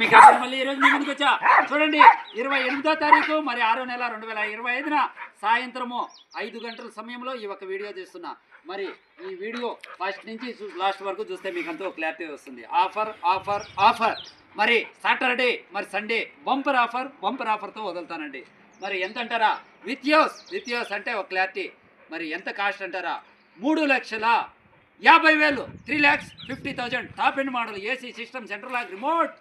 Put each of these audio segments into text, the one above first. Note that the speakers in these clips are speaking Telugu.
మీకు అక్కడ మళ్ళీ ఈ రోజు మీ ముందుకు వచ్చా. చూడండి ఇరవై ఎనిమిదో తారీఖు మరి ఆరో నెల రెండు వేల ఇరవై ఐదున సాయంత్రము ఐదు గంటల సమయంలో ఈ ఒక వీడియో చేస్తున్నా. మరి ఈ వీడియో ఫస్ట్ నుంచి లాస్ట్ వరకు చూస్తే మీకు అంతా క్లారిటీ వస్తుంది. Offer offer offer. మరి సాటర్డే మరి సండే బంపర్ ఆఫర్ బంపర్ ఆఫర్తో వదులుతానండి. మరి ఎంత అంటారా? విత్ యోస్ విత్ యోస్ అంటే ఒక క్లారిటీ. మరి ఎంత కాస్ట్ అంటారా? మూడు లక్షల యాభై వేలు three lakhs fifty thousand. Top end model AC system central lock remote.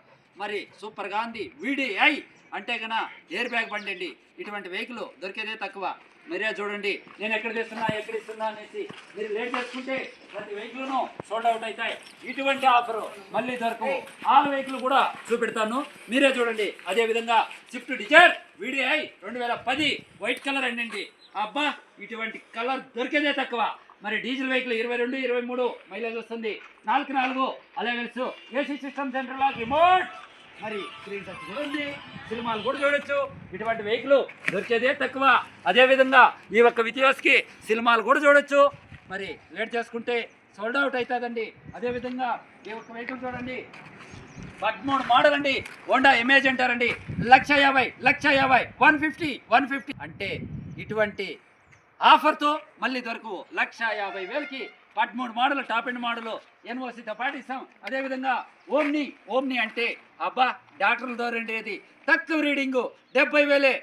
మరి సూపర్ గాంధీ వీడిఐ అంటే కన ఎయిర్ బ్యాగ్ బండి అండి ఇటువంటి వెహికల్ దొరికేదే తక్కువ. మీరే చూడండి. నేను ఎక్కడ తెస్తున్నా ఎక్కడ ఇస్తున్నా అనేసి మీరు లేట్ చేసుకుంటే ప్రతి వెహికల్ను సోల్డ్ అవుట్ అవుతాయి ఇటువంటి ఆఫర్ మళ్ళీ దొరకవు ఆల్ వెహికల్ కూడా చూపెడతాను. మీరే చూడండి. అదేవిధంగా స్విఫ్ట్ డిజైర్ వీడిఐ రెండు వేల పది వైట్ కలర్ అండి అబ్బా ఇటువంటి కలర్ దొరికేదే తక్కువ. మరి డీజిల్ వెహికల్ ఇరవై రెండు ఇరవై మూడు మైలేజ్ వస్తుంది. నాలుగు నాలుగు. అలెవెల్స్ ఏసీ సిస్టమ్ సెంటర్ రిమోట్ మరి స్క్రీన్ టచ్ చూడండి. సినిమాలు కూడా చూడొచ్చు. ఇటువంటి వెహికల్ దొరికేదే తక్కువ. అదేవిధంగా ఈ ఒక్క వితియోస్కి సినిమాలు కూడా చూడొచ్చు. మరి లేట్ చేసుకుంటే సోల్డ్ అవుట్ అవుతుందండి అదేవిధంగా ఈ ఒక్క వెహికల్ చూడండి. పదమూడు మోడల్ అండి. హోండా ఇమేజ్ అంటారండి. లక్ష యాభై లక్ష యాభై వన్ ఫిఫ్టీ వన్ ఫిఫ్టీ అంటే ఇటువంటి ఆఫర్తో మళ్ళీ దొరకు లక్ష యాభై వేలకి పదమూడు మోడల్ టాప్ ఎండ్ మోడల్ ఎన్ఓసితో పాటిస్తాం. అదేవిధంగా ఓమ్ని ఓమ్ని అంటే అబ్బా డాక్టర్ల దోరండేది తక్కువ రీడింగు డెబ్బై వేలే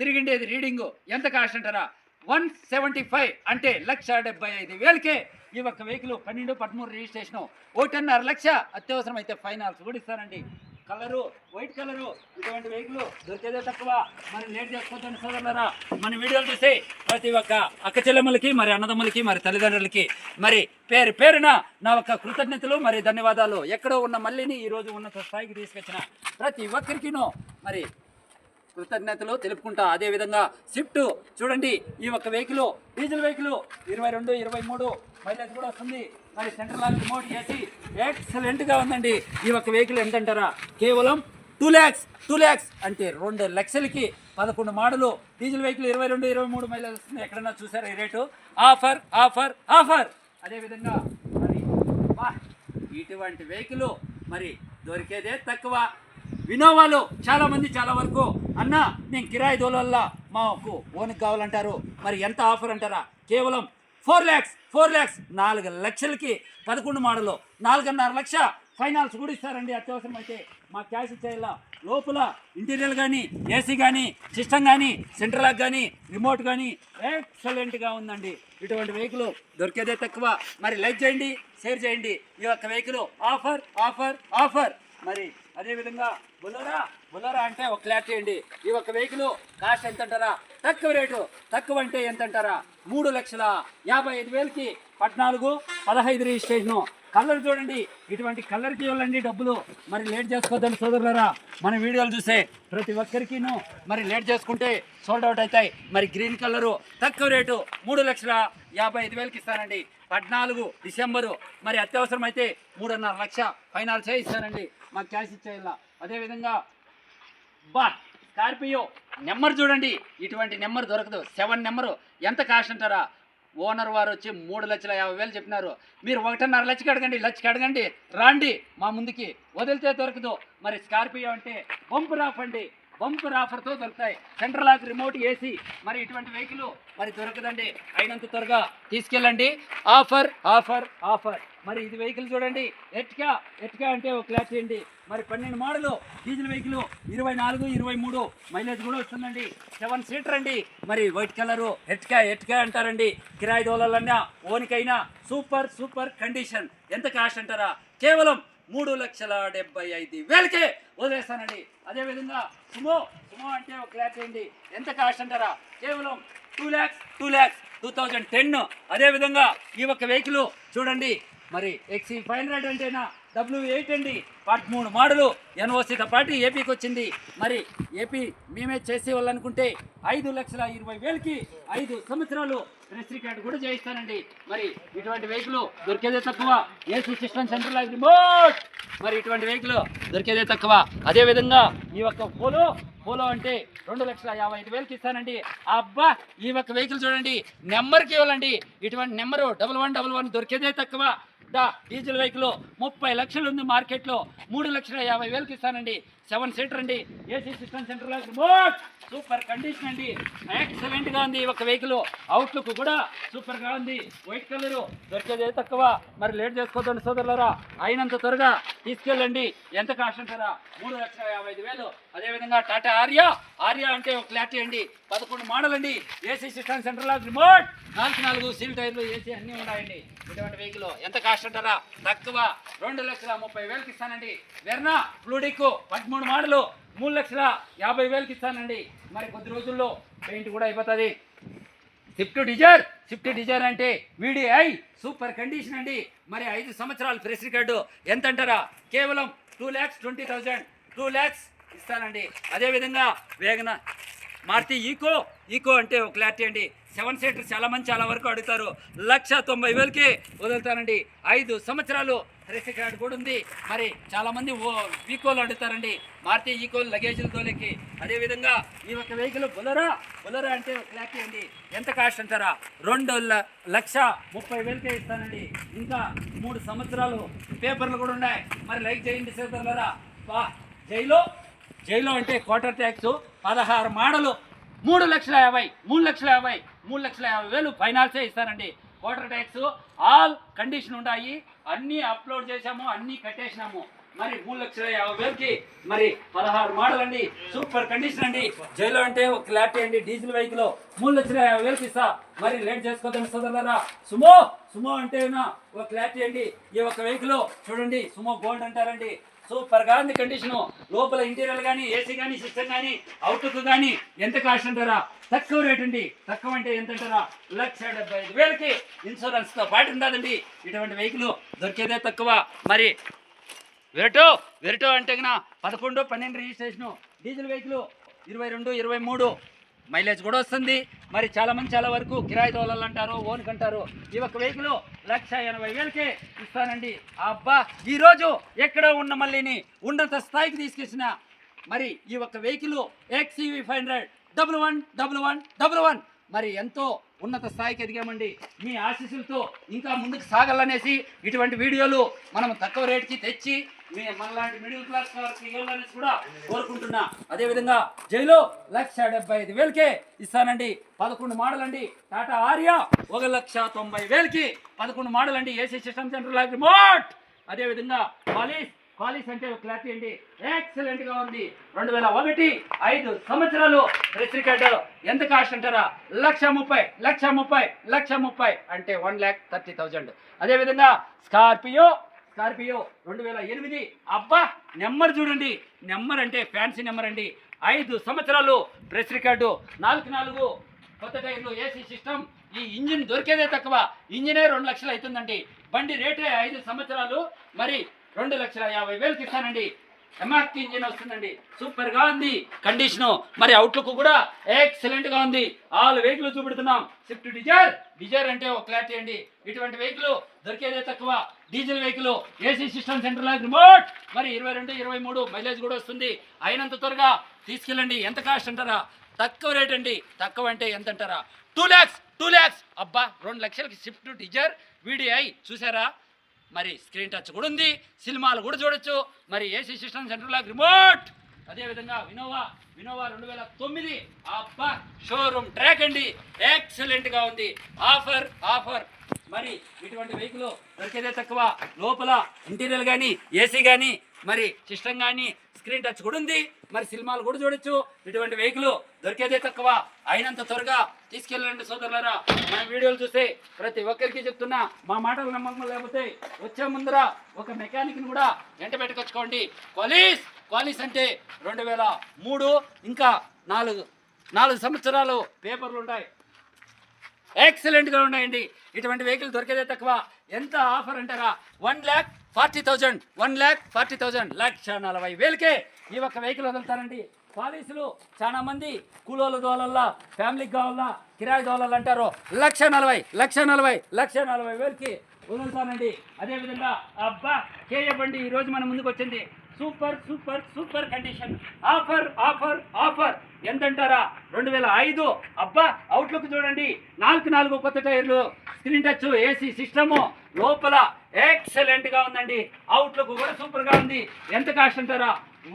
తిరిగిండేది రీడింగు. ఎంత కాస్ట్ అంటారా? వన్ సెవెంటీ ఫైవ్ అంటే లక్ష డెబ్బై ఐదు వేలకే. ఈ ఒక్క వెహికల్ పన్నెండు పదమూడు రిజిస్ట్రేషన్ ఒకటిన్నర లక్ష. అత్యవసరం అయితే ఫైనాన్స్ కూడా ఇస్తారండి. Colour white colour. ఇటువంటి వెహికల్ దొరికేదే తక్కువ. మరి లేట్ చేసుకోవద్దని సోదరులరా మన వీడియోలు చూసి ప్రతి ఒక్క అక్క చెల్లెమ్మలకి మరి అన్నదమ్ములకి మరి తల్లిదండ్రులకి మరి పేరు పేరున నా ఒక్క కృతజ్ఞతలు మరి ధన్యవాదాలు. ఎక్కడో ఉన్న మళ్ళీని ఈ రోజు ఉన్నత స్థాయికి తీసుకొచ్చిన ప్రతి ఒక్కరికినూ మరి కృతజ్ఞతలు తెలుపుకుంటా. అదేవిధంగా స్విఫ్ట్ చూడండి ఈ ఒక్క వెహికల్ డీజిల్ వెహికల్ ఇరవై రెండు ఇరవై మూడు మైలేజ్ కూడా వస్తుంది. మరి సెంట్రల్ లాక్ రిమోట్ చేసి ఎక్సలెంట్గా ఉందండి. ఈ ఒక వెహికల్ ఎంత అంటారా కేవలం టూ ల్యాక్స్ టూ ల్యాక్స్ అంటే రెండు లక్షలకి పదకొండు మోడలు. డీజిల్ వెహికల్ ఇరవై రెండు ఇరవై మూడు మైలేజ్ వస్తుంది ఎక్కడన్నా చూసారా ఈ రేటు? Offer offer offer! అదేవిధంగా మరి వా, ఇటువంటి వెహికల్ మరి దొరికేదే తక్కువ. వినోవాలు చాలామంది చాలా వరకు అన్న నేను కిరాయి దోలల్ల మాకు ఓనికి కావాలంటారు. మరి ఎంత ఆఫర్ అంటారా? కేవలం ఫోర్ ల్యాక్స్ ఫోర్ ల్యాక్స్. నాలుగు లక్షలకి పదకొండు మోడలు నాలుగున్నర లక్ష ఫైనాన్స్ కూడా ఇస్తారండి అత్యవసరం అయితే మా క్యాష్ ఇచ్చేయాల లోపల ఇంటీరియర్ కానీ ఏసీ కానీ సిస్టమ్ కానీ సెంట్రల్ లాక్ కానీ రిమోట్ కానీ ఎక్సలెంట్గా ఉందండి. ఇటువంటి వెహికల్ దొరికేదే తక్కువ. మరి లైక్ చేయండి షేర్ చేయండి. ఈ యొక్క వెహికల్ ఆఫర్ ఆఫర్ ఆఫర్. మరి అదేవిధంగా బులోరా బులోరా అంటే ఒక క్లారిటీ అండి ఈ ఒక్క వెహికల్ కాస్ట్ ఎంత అంటారా తక్కువ రేటు తక్కువ అంటే ఎంత అంటారా మూడు లక్షల యాభై ఐదు వేలకి పద్నాలుగు పదహైదు రిజిస్ట్రేషను. కలర్ చూడండి. ఇటువంటి కలర్కి ఇవ్వాలండి డబ్బులు. మరి లేట్ చేసుకోవద్దని సోదరులరా. మన వీడియోలు చూసే ప్రతి ఒక్కరికిను మరి లేట్ చేసుకుంటే సోల్డ్ అవుట్ అవుతాయి. మరి గ్రీన్ కలరు తక్కువ రేటు మూడు లక్షల యాభై ఐదు వేలకి ఇస్తానండి పద్నాలుగు డిసెంబరు మరి అత్యవసరం అయితే మూడున్నర లక్ష ఫైనాల్ చేయిస్తానండి మాకు క్యాష్ ఇచ్చేయాల? అదేవిధంగా బా స్కార్పియో నెంబర్ చూడండి. ఇటువంటి నెంబర్ దొరకదు. Seven number. ఎంత కాస్ట్ అంటారా? ఓనర్ వారు వచ్చి మూడు లక్షల యాభై వేలు చెప్పినారు. మీరు ఒకటిన్నర లక్షకి అడగండి లక్షకి అడగండి. రాండి మా ముందుకి. వదిలితే దొరకదు. మరి స్కార్పియో అంటే పంపు ఆఫ్ బంపర్ ఆఫర్తో దొరుకుతాయి. Central lock remote AC. మరి ఇటువంటి వెహికల్ మరి దొరకదండి. అయినంత త్వరగా తీసుకెళ్ళండి. Offer offer offer. మరి ఇది వెహికల్ చూడండి. ఎట్కా ఎట్కా అంటే ఒక క్లాస్ చేయండి మరి పన్నెండు మోడలు డీజిల్ వెహికల్ ఇరవై నాలుగు ఇరవై మూడు. మైలేజ్ కూడా వస్తుందండి. సెవెన్ సీటర్ అండి. మరి వైట్ కలరు ఎట్కా ఎట్కా అంటారండి. కిరాయి దోలన్నా ఓనికైనా సూపర్ సూపర్ కండిషన్. ఎంత కాస్ట్ అంటారా? కేవలం మూడు లక్షల డెబ్బై ఐదు వేలకే వదిలేస్తానండి. అదేవిధంగా సుమో సుమో అంటే ఒక ల్యాక్ చేయండి ఎంత కాస్ట్ అంటారా? కేవలం two lakhs two lakhs two thousand ten అదేవిధంగా ఈ ఒక్క వెహికల్ చూడండి. మరి ఎక్సీ ఫైవ్ హండ్రెడ్ అంటేనా? డబ్ల్యూ ఎయిట్ అండి. పదమూడు మోడలు. ఎన్ఓసీతో పాటు ఏపీకి వచ్చింది. మరి ఏపీ మేమే చేసేవాళ్ళనుకుంటే ఐదు లక్షల ఇరవై వేలకి ఐదు సంవత్సరాలు రిజిస్ట్రీ కార్డు కూడా చేయిస్తానండి. మరి ఇటువంటి వెహికల్ దొరికేదే తక్కువ. ఏసీ సిస్టమ్ సెంట్రల్ రిమోట్ మరి ఇటువంటి వెహికల్ దొరికేదే తక్కువ. అదేవిధంగా ఈ ఒక్క పోలో పోలో అంటే రెండు లక్షల యాభై ఐదు వేలకి ఇస్తానండి. అబ్బా ఈ ఒక్క వెహికల్ చూడండి. నెంబర్కి ఇవ్వాలండి. ఇటువంటి number double one double one దొరికేదే తక్కువ. డీజిల్ వెహికల్ ముప్పై లక్షలు ఉంది మార్కెట్లో. మూడు లక్షల యాభై వేలకు ఇస్తానండి. సెవెన్ సీటర్ అండి. AC system center remote. Super condition అండి. ఎక్సలెంట్గా ఉంది ఒక వెహికల్ అవుట్లుక్ కూడా సూపర్గా ఉంది. వైట్ కలర్ దొరికేది తక్కువ? మరి లేట్ చేసుకోదండి సోదరులరా. అయినంత త్వరగా తీసుకెళ్ళండి. ఎంత కాస్ట్ అంటారా? మూడు లక్షల యాభై ఐదు వేలు. అదేవిధంగా టాటా ఆర్యా ఆర్యా అంటే ఒక క్లారిటీ అండి. పదకొండు మోడల్ అండి. ఏసీ సిస్టమ్ సెంటర్ లాగా రిమోట్. నాలుగు నాలుగు సీల్ టైర్లు ఏసీ అన్నీ ఉన్నాయండి. ఇటువంటి వెహికల్ ఎంత కాస్ట్ అంటారా? తక్కువ రెండు లక్షల ముప్పై వేలకి ఇస్తానండి. వెర్నా ఫ్లూడిక్ పదమూడు మోడలు మూడు లక్షల యాభై వేలకి ఇస్తానండి. మరి కొద్ది రోజుల్లో పెయింట్ కూడా అయిపోతుంది. స్విఫ్ట్ డిజైర్ స్విఫ్ట్ డిజైర్ అంటే వీడిఐ సూపర్ కండిషన్ అండి. మరి ఐదు సంవత్సరాలు ఫ్రెష్ రికార్డు. ఎంత అంటారా కేవలం two lakhs twenty thousand two lakhs ఇస్తానండి. అదేవిధంగా వేగన మారుతి ఈకో ఈకో అంటే ఒక క్లారిటీ అండి. సెవెన్ సీటర్ చాలా మంది చాలా వరకు అడుగుతారు. లక్ష తొంభై వేలకి వదులుతానండి. ఐదు సంవత్సరాలు ఫ్రెష్ రికార్డు కూడా ఉంది. మరి చాలామంది ఓ ఈకోలు అడుగుతారండి. మారుతి ఈకోలు లగేజీల తోలికి. అదేవిధంగా ఈ ఒక వెహికల్ బులరా బులరా అంటే ఒక క్లారిటీ అండి. ఎంత కాస్ట్ అంటారా? రెండు లక్ష ముప్పై వేలకే ఇస్తానండి. ఇంకా మూడు సంవత్సరాలు పేపర్లు కూడా ఉన్నాయి. మరి లైక్ చేయండి సోదరులారా. బా జైలో జైలో అంటే క్వార్టర్ ట్యాక్స్ పదహారు మాడలు మూడు లక్షల యాభై మూడు లక్షల యాభై మూడు లక్షల యాభై వేలు ఫైనాన్సే ఇస్తానండి. ఓటర్ ట్యాక్స్ ఆల్ కండిషన్ ఉన్నాయి అన్నీ అప్లోడ్ చేసాము అన్నీ కట్టేసినాము. మరి మూడు లక్షల యాభై వేలకి మరి పదహారు మోడల్ అండి. సూపర్ కండిషన్ అండి. జైలో అంటే ఒక క్లారిటీ అండి. డీజిల్ వెహికల్ మూడు లక్షల యాభై వేలకి ఇస్తా. మరి లేట్ చేసుకోదండి సోదరులారా. సుమో సుమో అంటే ఒక క్లారిటీ అండి? ఈ ఒక వెహికల్ చూడండి. సుమో గోల్డ్ అంటారండి. సూపర్గా ఉంది కండిషను లోపల ఇంటీరియర్ కానీ ఏసీ కానీ సిస్టమ్ కానీ అవుట్లుక్ కానీ ఎంత కాస్ట్ అంటారా? తక్కువ రేట్ అండి. తక్కువ అంటే ఎంత అంటారా? లక్ష డెబ్బై ఐదు వేలకి ఇన్సూరెన్స్తో పాటు ఉందండి ఇటువంటి వెహికల్ దొరికేదే తక్కువ. మరి వెరటో వెరటో అంటే కన్నా పదకొండు పన్నెండు రిజిస్ట్రేషను. డీజిల్ వెహికల్ ఇరవై రెండు ఇరవై మూడు. మైలేజ్ కూడా వస్తుంది. మరి చాలా మంది చాలా వరకు కిరాయి దోళాలు అంటారు ఓన్కి అంటారు. ఈ ఒక్క వెహికల్ లక్ష ఎనభై వేలకే ఇస్తానండి. అబ్బా ఈరోజు ఎక్కడ ఉన్న మళ్ళీని ఉన్నత స్థాయికి తీసుకొచ్చిన మరి ఈ ఒక్క vehicle XUV five hundred double one double one double one. మరి ఎంతో ఉన్నత స్థాయికి ఎదిగామండి. మీ ఆశీస్సులతో ఇంకా ముందుకు సాగాలనేసి ఇటువంటి వీడియోలు మనం తక్కువ రేటుకి తెచ్చి మీ మనలాంటి మిడిల్ క్లాస్ వారికి ఇవ్వాలని కూడా కోరుకుంటున్నా. అదేవిధంగా జైలో లక్ష డెబ్బై ఐదు వేలకే ఇస్తానండి. పదకొండు మోడల్ అండి టాటా ఆర్యా ఒక లక్ష తొంభై వేలకి పదకొండు మోడల్ అండి ఏసీ సిస్టమ్ సెంటర్ లాంటి రిమోట్. అదేవిధంగా పాలిస్ పాలిస్ అంటే ఒక క్లారిటీ అండి. ఎక్సలెంట్గా ఉంది. రెండు వేల ఒకటి ఐదు సంవత్సరాలు ప్రెస్ ఎంత కాస్ట్ అంటారా? లక్ష ముప్పై లక్ష ముప్పై లక్ష ముప్పై అంటే వన్ ల్యాక్ థర్టీ థౌజండ్. అదేవిధంగా స్కార్పియో స్కార్పియో రెండు వేల ఎనిమిది. అబ్బా నెంబర్ చూడండి. నెంబర్ అంటే ఫ్యాన్సీ నెంబర్ అండి. ఐదు సంవత్సరాలు ప్రెస్ రికార్డు. నాలుగు నాలుగు. కొత్త టైర్లు ఏసీ సిస్టమ్. ఈ ఇంజిన్ దొరికేదే తక్కువ. ఇంజినే రెండు లక్షలు అవుతుందండి. బండి రేటే ఐదు సంవత్సరాలు. మరి రెండు లక్షల యాభై వేలు ఇస్తానండి. ఎంఆర్టీ ఇంజిన్ వస్తుందండి. సూపర్గా ఉంది. కండిషను మరి అవుట్లుక్ కూడా ఎక్సలెంట్గా ఉంది. ఆల్ వెహికల్ చూపెడుతున్నాం. స్విఫ్ట్ డిజైర్ డిజైర్ అంటే ఒక క్లారిటీ అండి. ఇటువంటి వెహికల్ దొరికేదే తక్కువ. Diesel vehicle AC system center లాగా రిమోట్ మరి ఇరవై రెండు ఇరవై మూడు మైలేజ్ కూడా వస్తుంది. అయినంత త్వరగా తీసుకెళ్ళండి. ఎంత కాస్ట్ అంటారా? తక్కువ రేట్ అండి. తక్కువ అంటే ఎంత అంటారా? టూ ల్యాక్స్ టూ ల్యాక్స్ అబ్బా రెండు లక్షలకి స్విఫ్ట్ టీచర్ వీడిఐ చూసారా? మరి స్క్రీన్ టచ్ కూడా ఉంది. సినిమాలు కూడా చూడొచ్చు. మరి ఏసీ సిస్టమ్ సెంటర్ లాగా రిమోట్ అదేవిధంగా వినోవా వినోవా రెండు వేల తొమ్మిది. అబ్బా షోరూమ్ ట్రాక్ అండి. ఎక్సలెంట్గా ఉంది. ఆఫర్ ఆఫర్ మరి ఇటువంటి వెహికల్ దొరికేదే తక్కువ. లోపల ఇంటీరియర్ కానీ ఏసీ కానీ మరి సిస్టమ్ కానీ స్క్రీన్ టచ్ కూడా ఉంది. మరి సినిమాలు కూడా చూడొచ్చు. ఇటువంటి వెహికల్ దొరికేదే తక్కువ. అయినంత త్వరగా తీసుకెళ్ళండి సోదరులారా. మన వీడియోలు చూస్తే ప్రతి ఒక్కరికి చెప్తున్నా మా మాటలు నమ్మకం లేకపోతే వచ్చే ముందర ఒక మెకానిక్ని కూడా వెంట పెట్టుకొచ్చుకోండి. క్వాలీస్ క్వాలీస్ అంటే రెండు వేల మూడు ఇంకా నాలుగు నాలుగు సంవత్సరాలు పేపర్లు ఉంటాయి. ఎక్సలెంట్గా ఉన్నాయండి. ఇటువంటి వెహికల్ దొరికేదే తక్కువ. ఎంత ఆఫర్ అంటారా? One lakh forty thousand. One lakh forty thousand. లక్ష నలభై వేలకే ఈ ఒక్క వెహికల్ వదులుతారండి. పాలసీలు చాలా మంది కూలోళ్ళ దోలల్లా ఫ్యామిలీకి కావాలా కిరాయి దోలలు అంటారు. లక్ష నలభై లక్ష నలభై లక్ష నలభై వేలకి వదులుతానండి అదేవిధంగా అబ్బా కేయ బండి ఈ రోజు మన ముందుకు వచ్చింది super super super condition offer offer offer ఎంతంటారా? రెండు వేల ఐదు. అబ్బా అవుట్లుక్ చూడండి. నాలుగు నాలుగు కొత్త టైర్లు. Screen touch AC system. లోపల ఎక్సలెంట్గా ఉందండి. అవుట్లుక్ కూడా సూపర్గా ఉంది. ఎంత కాస్ట్ అంటారా?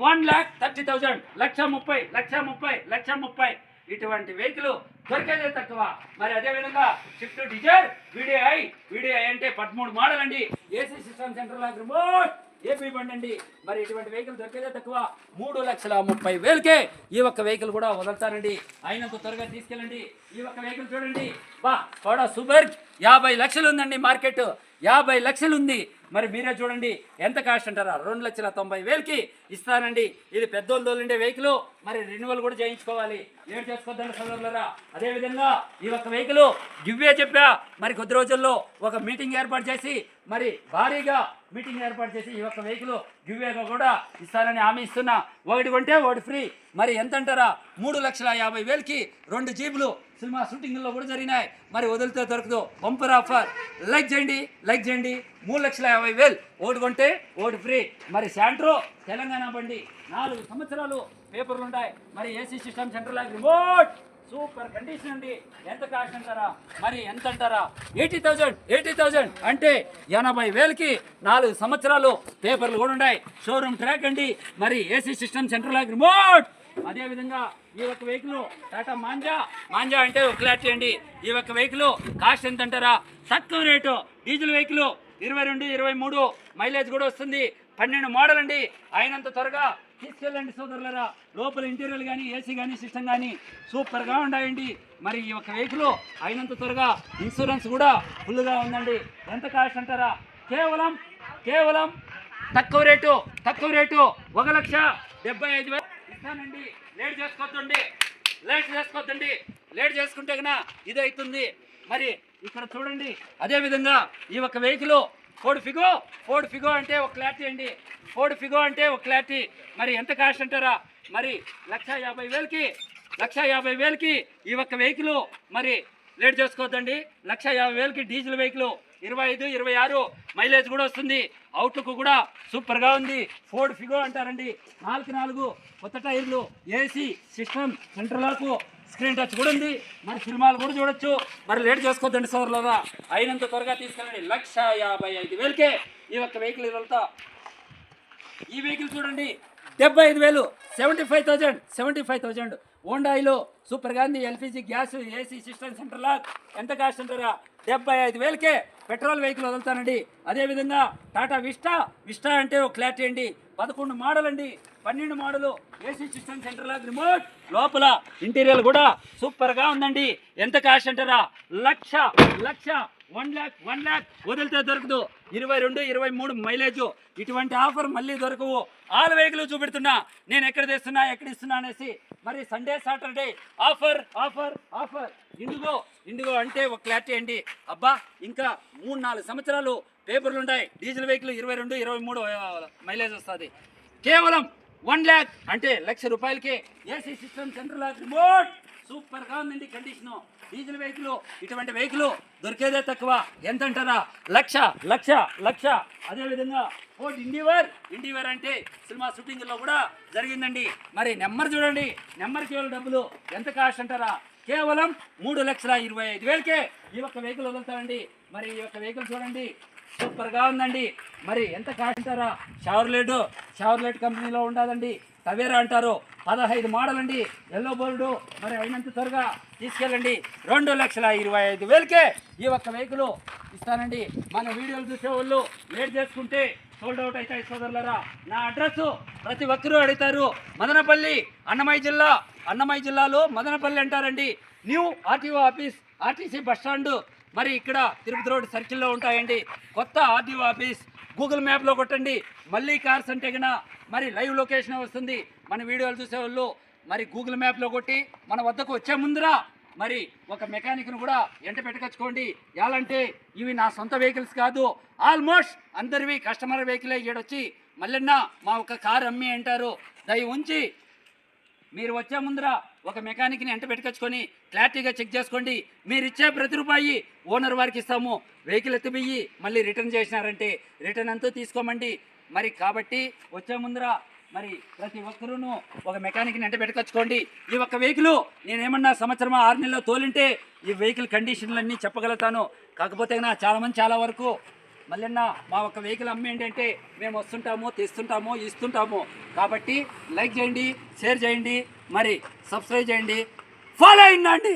One lakh thirty thousand. లక్ష ముప్పై లక్ష ముప్పై లక్ష ముప్పై. ఇటువంటి వెహికల్ దొరికేదే తక్కువ. మరి అదే విధంగా షిఫ్ట్ డిజైర్ వీడిఐ వీడిఐ అంటే పదమూడు మోడల్ అండి. ఏసీ సిస్టమ్ సెంటర్ లాగా రిమోట్ ఏపీ బండి అండి. మరి ఇటువంటి వెహికల్ దొరికేదే తక్కువ. మూడు లక్షల ముప్పై వేలకే ఈ ఒక్క వెహికల్ కూడా వదులుతారండి. అయినంత త్వరగా తీసుకెళ్ళండి. ఈ ఒక్క వెహికల్ చూడండి. బా కూడా సూపర్ యాభై లక్షలు ఉందండి మార్కెట్. యాభై లక్షలు ఉంది మరి మీరే చూడండి ఎంత కాస్ట్ అంటారా? రెండు లక్షల తొంభై వేలకి ఇస్తానండి. ఇది పెద్దోళ్ళు ఉండే వెహికల్ మరి రెన్యువల్ కూడా చేయించుకోవాలి. ఏం చేసుకోద్దండి సోదరులరా? అదే విధంగా ఈ ఒక్క వెహికల్ గివ్వే చెప్పా మరి కొద్ది రోజుల్లో ఒక మీటింగ్ ఏర్పాటు చేసి మరి భారీగా మీటింగ్ ఏర్పాటు చేసి ఈ ఒక్క వెహికల్ గివ్వేగా కూడా ఇస్తానని హామీ ఇస్తున్నా. ఒకటి కొంటే ఒకటి ఫ్రీ. మరి ఎంత అంటారా? మూడు లక్షల యాభై వేలకి రెండు జీబులు సినిమా షూటింగ్లో కూడా జరిగినాయి. మరి వదిలితే దొరకదు. బంపర్ ఆఫర్ లైక్ చేయండి లైక్ చేయండి. మూడు లక్షల యాభై వేలు. ఓటు కొంటే ఓటు ఫ్రీ. మరి శాంట్రో తెలంగాణ బండి నాలుగు సంవత్సరాలు పేపర్లు ఉంటాయి. మరి ఏసీ సిస్టమ్ సెంటర్ లాగా రిమోట్. సూపర్ కండిషన్ అండి. ఎంత కాస్ట్ అంటారా? మరి ఎంత అంటారా? ఎయిటీ థౌజండ్ ఎయిటీ థౌజండ్ అంటే ఎనభై వేలకి నాలుగు సంవత్సరాలు పేపర్లు కూడా ఉన్నాయి. షోరూమ్ ట్రాక్ అండి. మరి ఏసీ సిస్టమ్ సెంటర్ లాగా రిమోట్. అదేవిధంగా ఈ యొక్క వెహికల్ టాటా మాంజా. మాంజా అంటే ఒక క్లారిటీ అండి. ఈ యొక్క వెహికల్ కాస్ట్ ఎంత అంటారా? తక్కువ రేటు డీజిల్ వెహికల్ ఇరవై రెండు ఇరవై మూడు మైలేజ్ కూడా వస్తుంది. పన్నెండు మోడల్ అండి. అయినంత త్వరగా తీసుకెళ్ళండి సోదరులరా. లోపల ఇంటీరియర్ కానీ ఏసీ కానీ సిస్టమ్ కానీ సూపర్గా ఉన్నాయండి మరి ఈ యొక్క వెహికల్ అయినంత త్వరగా ఇన్సూరెన్స్ కూడా ఫుల్గా ఉందండి. ఎంత కాస్ట్ అంటారా? కేవలం కేవలం తక్కువ రేటు తక్కువ రేటు ఒక లక్ష డెబ్బై ఐదు వేలు ఇస్తానండి. లేట్ చేసుకోవద్దండి లేట్ చేసుకోవద్దండి లేట్ చేసుకుంటే కన్నా ఇదవుతుంది మరి ఇక్కడ చూడండి. అదే విధంగా ఈ ఒక vehicle Ford Figo Ford Figo అంటే ఒక క్లారిటీ అండి. ఫోర్డ్ ఫిగో అంటే ఒక క్లారిటీ మరి ఎంత కాస్ట్ అంటారా? మరి లక్ష యాభై వేలకి లక్ష యాభై వేలకి ఈ ఒక్క వెహికల్ మరి లేట్ చేసుకోవద్దండి. లక్ష యాభై వేలకి డీజిల్ వెహికల్ ఇరవై ఐదు ఇరవై ఆరు మైలేజ్ కూడా వస్తుంది. అవుట్లుక్ కూడా సూపర్గా ఉంది. ఫోర్డ్ ఫిగో అంటారండి. నాలుగు నాలుగు కొత్త టైర్లు AC system center lock screen touch కూడా ఉంది. మరి సినిమాలు కూడా చూడొచ్చు. మరి లేట్ చేసుకోవద్దండి సోదరులరా. అయినంత త్వరగా తీసుకెళ్ళండి. లక్ష యాభై ఐదు వేలకే ఈ యొక్క వెహికల్ వెళ్తా ఈ వెహికల్ చూడండి. డెబ్బై ఐదు వేలు. Seventy five thousand. Seventy five thousand. ఓండాయిలో super Gandhi LPG gas AC system center lock. ఎంత కాస్ట్ అంటారా? డెబ్బై ఐదు వేలకే పెట్రోల్ వెహికల్ వదులుతానండి. అదేవిధంగా టాటా విస్టా. విస్టా అంటే ఒక క్లారిటీ అండి. పదకొండు మోడల్ అండి పన్నెండు model AC system center lock remote లోపల ఇంటీరియర్ కూడా సూపర్గా ఉందండి. ఎంత కాస్ట్ అంటారా? లక్ష లక్ష. వన్ ల్యాక్ వన్ ల్యాక్ వదిలితే దొరకదు. ఇరవై రెండు ఇరవై మూడు మైలేజ్. ఇటువంటి ఆఫర్ మళ్ళీ దొరకవు. ఆల్ వెహికల్ చూపెడుతున్నా. నేను ఎక్కడ తెస్తున్నా ఎక్కడ ఇస్తున్నా అనేసి మరి Sunday Saturday offer offer offer. Indigo Indigo అంటే ఒక క్లారిటీ అండి అబ్బా ఇంకా మూడు నాలుగు సంవత్సరాలు పేపర్లు ఉంటాయి. డీజిల్ వెహికల్ ఇరవై రెండు ఇరవై మూడు మైలేజ్ వస్తుంది. కేవలం వన్ ల్యాక్ అంటే లక్ష రూపాయలకి ఏసీ సిస్టమ్ సెంట్రల్ రిమోట్. సూపర్గా ఉందండి కండిషను. డీజిల్ వెహికల్ ఇటువంటి వెహికల్ దొరికేదే తక్కువ. ఎంత అంటారా లక్ష లక్ష లక్ష. అదేవిధంగా ఫోర్డ్ ఇండివర్. ఇండివర్ అంటే సినిమా షూటింగ్లో కూడా జరిగిందండి. మరి నెంబర్ చూడండి. నెంబర్ కేవలం డబ్బులు. ఎంత కాస్ట్ అంటారా? కేవలం మూడు లక్షల ఇరవై ఐదు వేలకే ఈ యొక్క వెహికల్ వదులుతారండి. మరి ఈ యొక్క వెహికల్ చూడండి. సూపర్గా ఉందండి. మరి ఎంత కాస్ట్ అంటారా? షవర్లెట్ షవర్లెట్ కంపెనీలో ఉండదండి తవేరా అంటారు. పదహైదు మోడల్ అండి ఎల్లో బోర్డు మరి అయినంత త్వరగా తీసుకెళ్ళండి. రెండు లక్షల ఇరవై ఐదు వేలకే ఈ ఒక్క వెహికల్ ఇస్తానండి. మన వీడియోలు చూసే వాళ్ళు లేట్ చేసుకుంటే సోల్డ్ అవుట్ అవుతాయి సోదరులరా. నా అడ్రస్ ప్రతి ఒక్కరూ అడుగుతారు. మదనపల్లి అన్నమయ్య జిల్లా. అన్నమయ్య జిల్లాలో మదనపల్లి అంటారండి. New RTO office RTC bus stand. మరి ఇక్కడ తిరుపతి రోడ్ సర్కిల్లో ఉంటాయండి. కొత్త ఆర్టీఓ ఆఫీస్. గూగుల్ మ్యాప్లో కొట్టండి. మళ్ళీ కార్స్ అంటే కన్నా మరి లైవ్ లొకేషన్ వస్తుంది. మన వీడియోలు చూసే వాళ్ళు మరి గూగుల్ మ్యాప్లో కొట్టి మన వద్దకు వచ్చే ముందురా మరి ఒక మెకానిక్ను కూడా ఎంట పెట్టుకొచ్చుకోండి. ఎలాంటి ఇవి నా సొంత వెహికల్స్ కాదు. ఆల్మోస్ట్ అందరివి కస్టమర్ వెహికలే ఈడొచ్చి మళ్ళీ మా ఒక కారు అమ్మి అంటారు. దయ ఉంచి మీరు వచ్చే ముందర ఒక మెకానిక్ని ఎంట పెట్టుకొచ్చుకొని క్లారిటీగా చెక్ చేసుకోండి. మీరు ఇచ్చే ప్రతి రూపాయి ఓనర్ వారికి ఇస్తాము. వెహికల్ ఎత్తిపోయి మళ్ళీ రిటర్న్ చేసినారంటే రిటర్న్ అంతా తీసుకోమండి. మరి కాబట్టి వచ్చే ముందర మరి ప్రతి ఒక్కరూను ఒక మెకానిక్ని ఎంట పెట్టుకొచ్చుకోండి. ఈ ఒక్క వెహికల్ నేనేమన్నా సంవత్సరం ఆరు నెలల్లో తోలింటే ఈ వెహికల్ కండిషన్లన్నీ చెప్పగలుగుతాను. కాకపోతే నా చాలామంది చాలా వరకు మళ్ళీ మా ఒక వెహికల్ అమ్మ ఏంటంటే మేము వస్తుంటాము తెస్తుంటాము ఇస్తుంటాము. కాబట్టి లైక్ చేయండి షేర్ చేయండి మరి సబ్స్క్రైబ్ చేయండి. ఫాలో అయిందండి.